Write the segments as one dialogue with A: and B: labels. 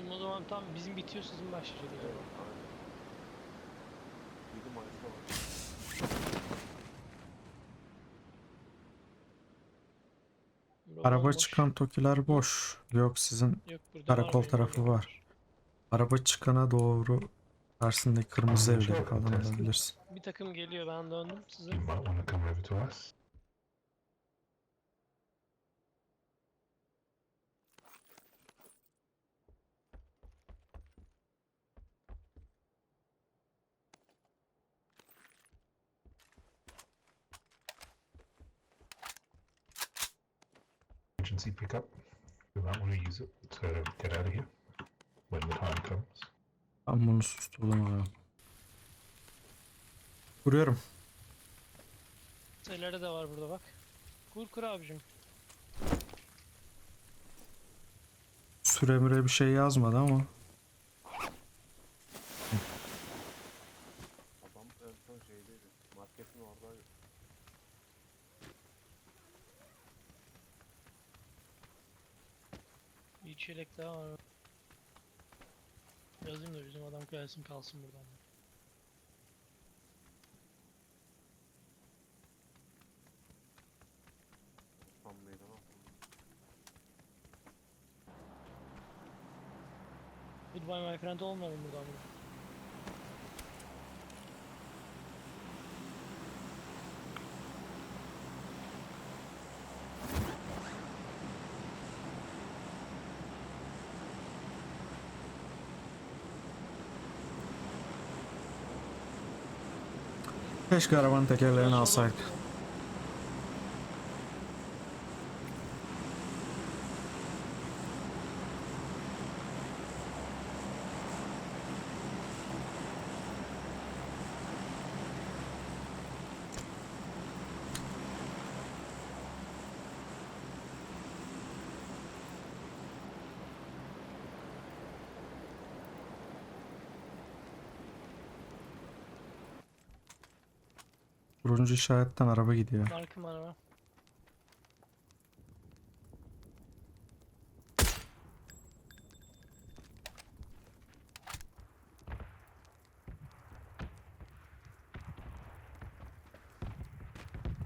A: Şimdi o zaman tam bizim bitiyor sizin başlayacak. zaman.
B: Aynen. 7 Mayıs'ta var.
C: Araba
A: boş.
C: çıkan tokiler boş. Yok sizin
A: Yok, burada
C: karakol
A: var,
C: tarafı var. araba çıkana doğru karşısındaki kırmızı evleri falan alabilirsin.
A: Bir takım geliyor ben döndüm size.
D: Emergency pickup. We might want to use it to get out of here when the time comes.
C: Ben bunu sustum abi. Vuruyorum.
A: Şeyleri de var burada bak. Kur kur abicim.
C: Süre müre bir şey yazmadı ama.
A: Daha var. Yazayım da bizim adam gelsin kalsın buradan.
B: Meydana atıldı.
A: Goodbye my friend olmayalım buradan.
C: Keşke arabanın tekerlerini alsaydık. Turuncu işaretten araba gidiyor.
A: Markım araba.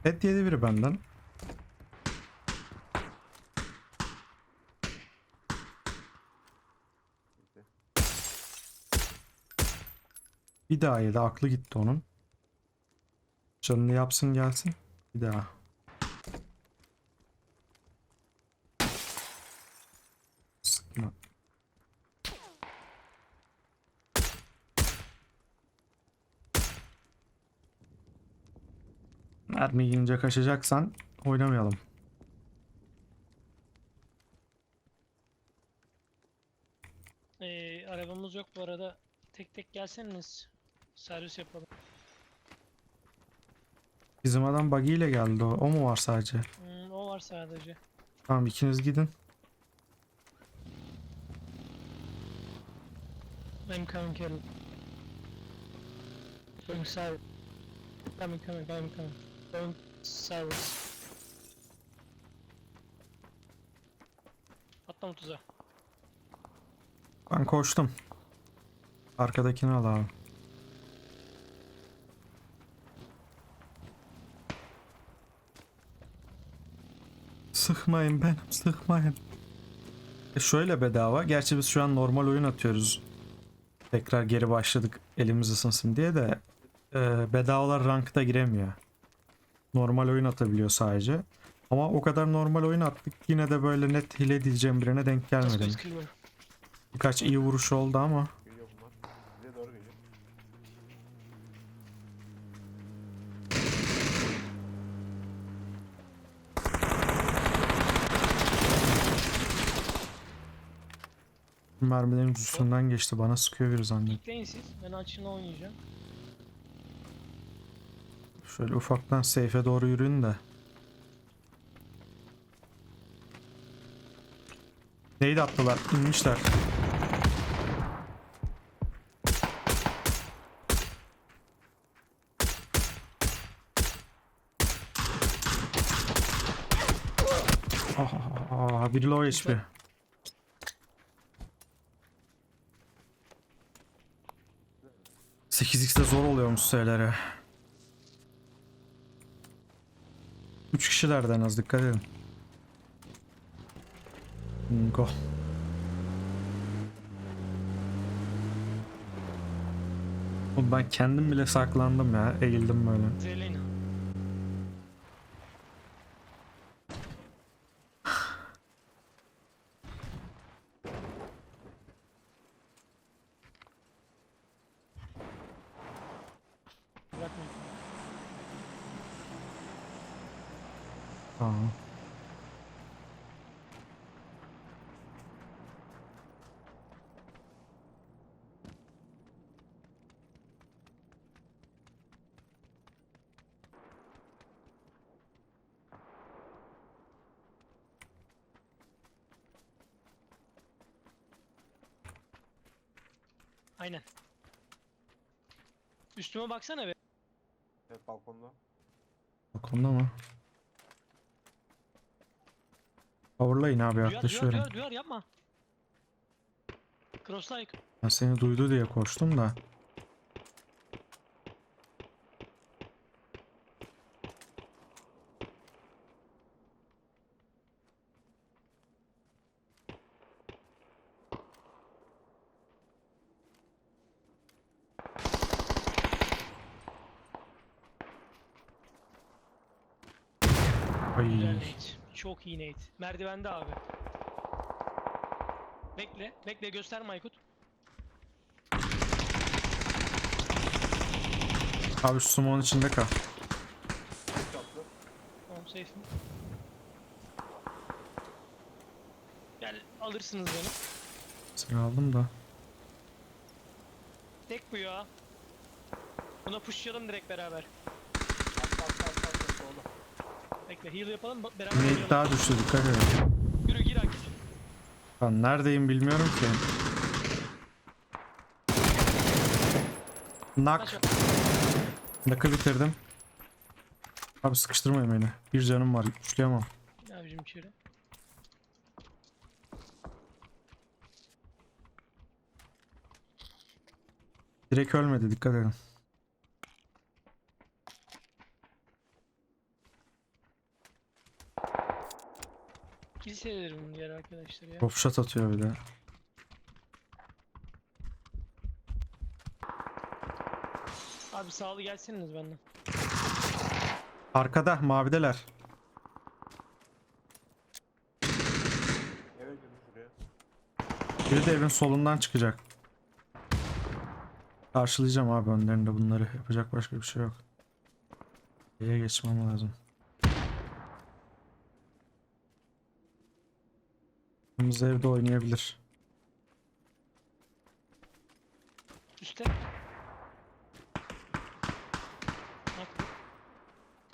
C: Et yedi biri benden. Bir daha yedi. Aklı gitti onun. Canını yapsın gelsin. Bir daha. Sıkma. Mermi yiyince kaçacaksan oynamayalım.
A: Ee, arabamız yok bu arada. Tek tek gelseniz. Servis yapalım.
C: Bizim adam buggy ile geldi o. O mu var sadece?
A: Hmm, o var sadece.
C: Tamam ikiniz gidin.
A: I'm coming Carol. Going service. Coming coming coming coming. Going service. Atlama tuzağa.
C: Ben koştum. Arkadakini al abi. Sıkmayın benim sıkmayın. E şöyle bedava. Gerçi biz şu an normal oyun atıyoruz. Tekrar geri başladık elimiz ısınsın diye de e, bedavalar rankta giremiyor. Normal oyun atabiliyor sadece. Ama o kadar normal oyun attık yine de böyle net hile diyeceğim birine denk gelmedim. Birkaç iyi vuruş oldu ama
B: Geliyor bunlar. Bize doğru geliyor.
C: Mermilerin üstünden geçti. Bana sıkıyor biri zannettim.
A: Bekleyin siz. Ben açığını oynayacağım.
C: Şöyle ufaktan safe'e doğru yürüyün de. Neydi attılar? İnmişler. Ah, ah, ah, biri low HP. 8x'de zor oluyormuş şeyleri. 3 kişilerden az dikkat edin. Go. Oğlum ben kendim bile saklandım ya. Eğildim böyle. Tamam.
A: Aynen. Üstüme baksana be.
B: Evet balkonda.
C: Balkonda mı? Powerlayın abi
A: Duyar, duyar,
C: yaklaşıyorum.
A: duyar, duyar yapma. Crosslike.
C: Ben seni duydu diye koştum da.
A: Çok iyi Nate. Merdivende abi. Bekle. Bekle gösterme Aykut.
C: Abi şu sumonun içinde kal.
A: Tamam safe'im. Gel alırsınız beni.
C: Seni aldım da.
A: Tek bu ya. Buna pushlayalım direkt beraber. Bekle heal yapalım ba- beraber
C: Nate
A: oynayalım.
C: daha düştü dikkat edin.
A: Yürü gir Akif.
C: Ben neredeyim bilmiyorum ki. Nak. Nakı bitirdim. Abi sıkıştırmayın beni. Bir canım var. Üçleyemem.
A: abicim içeri.
C: Direkt ölmedi dikkat edin.
A: Kiliselerim diğer arkadaşlar ya.
C: Top shot atıyor bir de.
A: Abi sağlı gelseniz benden.
C: Arkada mavideler.
B: Eve girdi şuraya.
C: Biri de evin solundan çıkacak. Karşılayacağım abi önlerinde bunları. Yapacak başka bir şey yok. Y'ye geçmem lazım. Kırmızı evde oynayabilir.
A: Üste.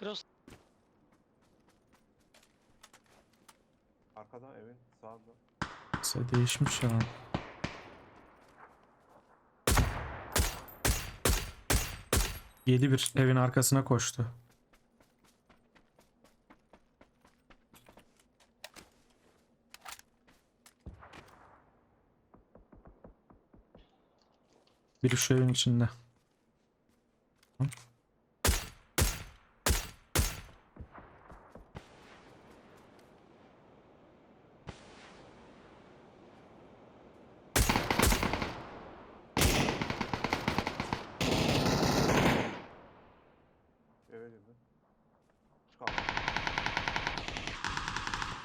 A: Cross.
B: Arkadan evin sağında.
C: Kısa değişmiş ya. Yedi bir evin arkasına koştu. Biri şu evin içinde.
B: Abi.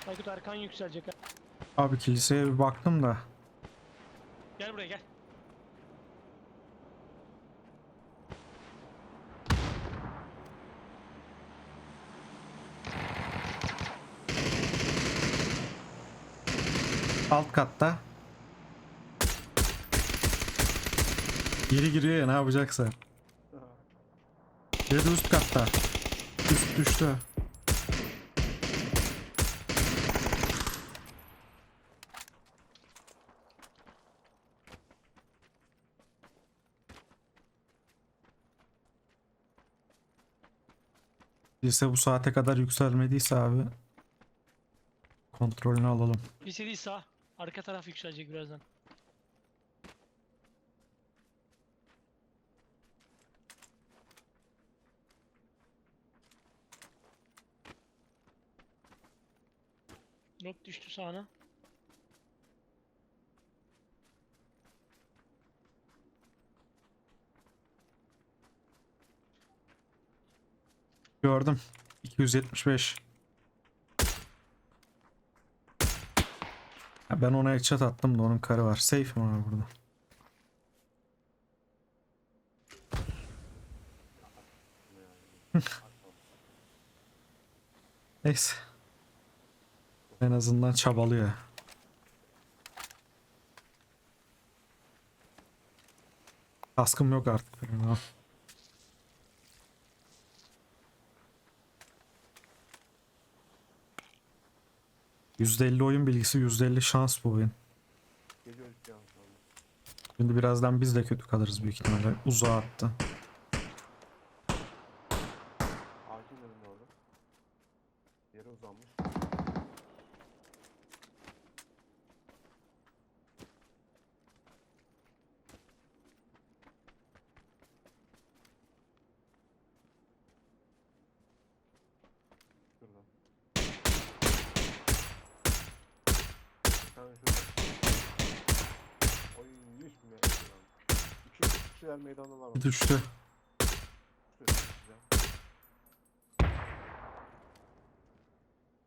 A: Aykut arkan yükselecek.
C: Abi kiliseye bir baktım da.
A: Gel buraya gel.
C: Alt katta. Geri giriyor ya ne yapacaksa. Biri de üst katta. Üst düştü. Lise bu saate kadar yükselmediyse abi kontrolünü alalım.
A: Lise değil sağ. Arka taraf yükselecek birazdan. Lop düştü sağına.
C: Gördüm. 275. ben ona headshot attım da onun karı var. Safe mi abi burada? Neyse. En azından çabalıyor. Kaskım yok artık benim. %50 oyun bilgisi, %50 şans bu oyun. Şimdi birazdan biz de kötü kalırız büyük ihtimalle. Uzağa attı.
B: Kişiler meydandalar.
C: Düştü.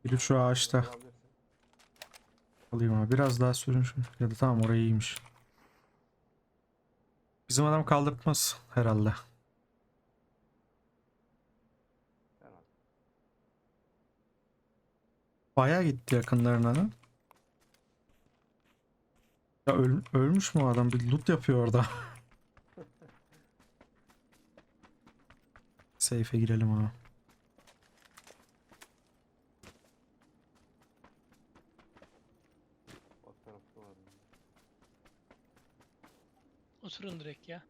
C: Biri şu ağaçta. Alayım abi. Biraz daha sürün şunu. Ya da tamam orayı iyiymiş. Bizim adam kaldırtmaz herhalde. Bayağı gitti yakınlarına. Ya öl- ölmüş mü adam? Bir loot yapıyor orada. Safe'e girelim
B: var.
A: Oturun direkt ya.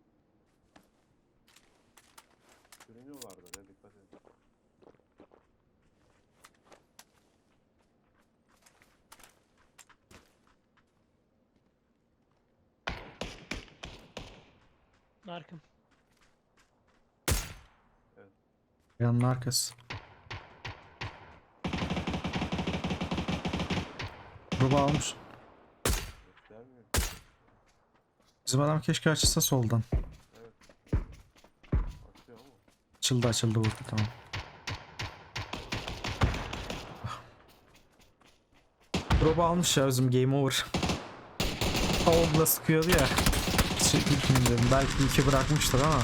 B: Sürünüyorlardı be dikkat edin.
A: Narkım.
C: Yanın arkası. Grubu almış. Bizim adam keşke açılsa soldan. Açıldı açıldı vurdu tamam. Grubu almış ya bizim game over. Paul'la sıkıyordu ya. Belki iki bırakmıştır ama.